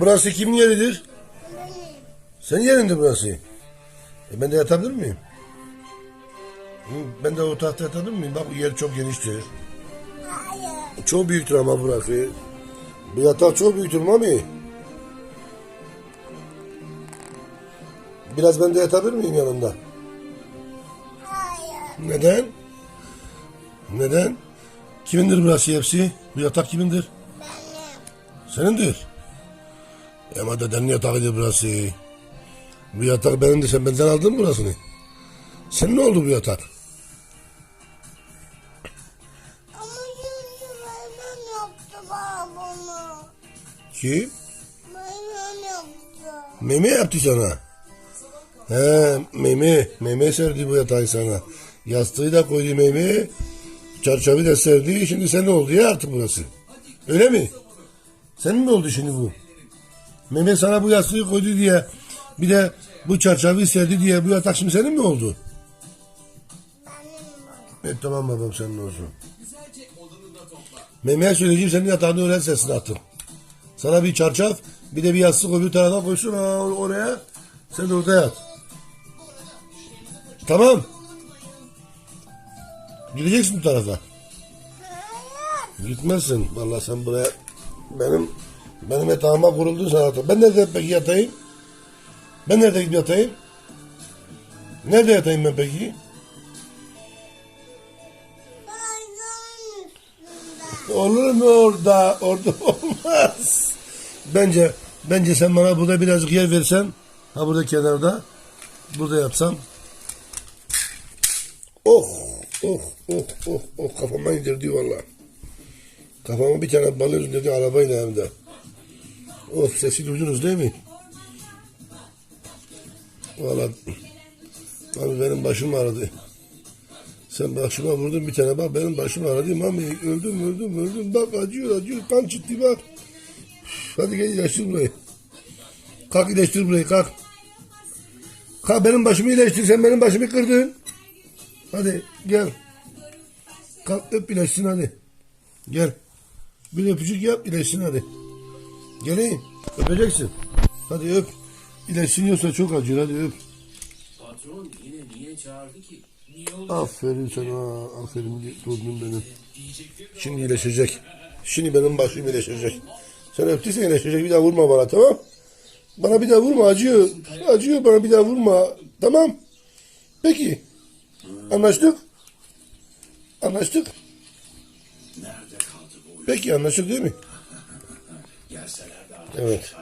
Burası kimin yeridir? Senin yerinde burası. E ben de yatabilir miyim? Hı, Ben de o tahta yatabilir miyim? Bak bu yer çok geniştir. Hayır. Çok büyüktür ama burası. Bu yatak çok büyüktür mami. Biraz ben de yatabilir miyim yanında? Hayır. Neden? Neden? Kimindir burası hepsi? Bu yatak kimindir? Benim. Senindir. Ama dedenin yatağıydı burası. Bu yatak benim de sen benden aldın burasını? Senin ne oldu bu yatak? Ama benim yaptı bana bunu. Ki Benim yaptı. meme yaptı sana. He meme. Meme serdi bu yatağı sana. Yastığı da koydu meme. Çarşafı da serdi. Şimdi sen ne oldu ya artık burası? Öyle mi? Senin mi oldu şimdi bu? Mehmet sana bu yastığı koydu diye bir de bu çarşafı serdi diye bu yatak şimdi senin mi oldu? Benim E tamam babam senin olsun. Mehmet'e söyleyeceğim senin yatağını öğren sesini attım. Sana bir çarşaf bir de bir yastık öbür tarafa koysun ha, oraya. Sen de orada yat. Tamam. Gideceksin bu tarafa. Gitmezsin. Vallahi sen buraya benim benim yatağıma kuruldun sen artık. Ben nerede peki yatayım? Ben nerede gidip yatayım? Nerede yatayım ben peki? Olur mu orada? Orada olmaz. Bence bence sen bana burada birazcık yer versen ha burada kenarda burada yapsam oh oh oh oh oh kafama indirdi valla. Kafama bir tane balon indirdi arabayla hem de. Of sesi duydunuz değil mi? Valla abi benim başım ağrıdı. Sen başıma vurdun bir tane bak benim başım ağrıdı mami öldüm öldüm öldüm bak acıyor acıyor kan çıktı bak. Hadi gel iyileştir burayı. Kalk iyileştir burayı kalk. Kalk benim başımı iyileştir sen benim başımı kırdın. Hadi gel. Kalk öp iyileşsin hadi. Gel. Bir öpücük yap iyileşsin hadi. Geleyim öpeceksin. Hadi öp. İyileşsin yoksa çok acıyor hadi öp. Patron yine niye çağırdı ki? Niye oldu? Aferin sana. Aferin torunum benim. Şimdi iyileşecek. Şimdi benim başım iyileşecek. Sen öptüysen iyileşecek. Bir daha vurma bana tamam? Bana bir daha vurma. Acıyor. Acıyor bana bir daha vurma. Tamam. Peki. Anlaştık. Anlaştık. Peki anlaştık değil mi? Evet.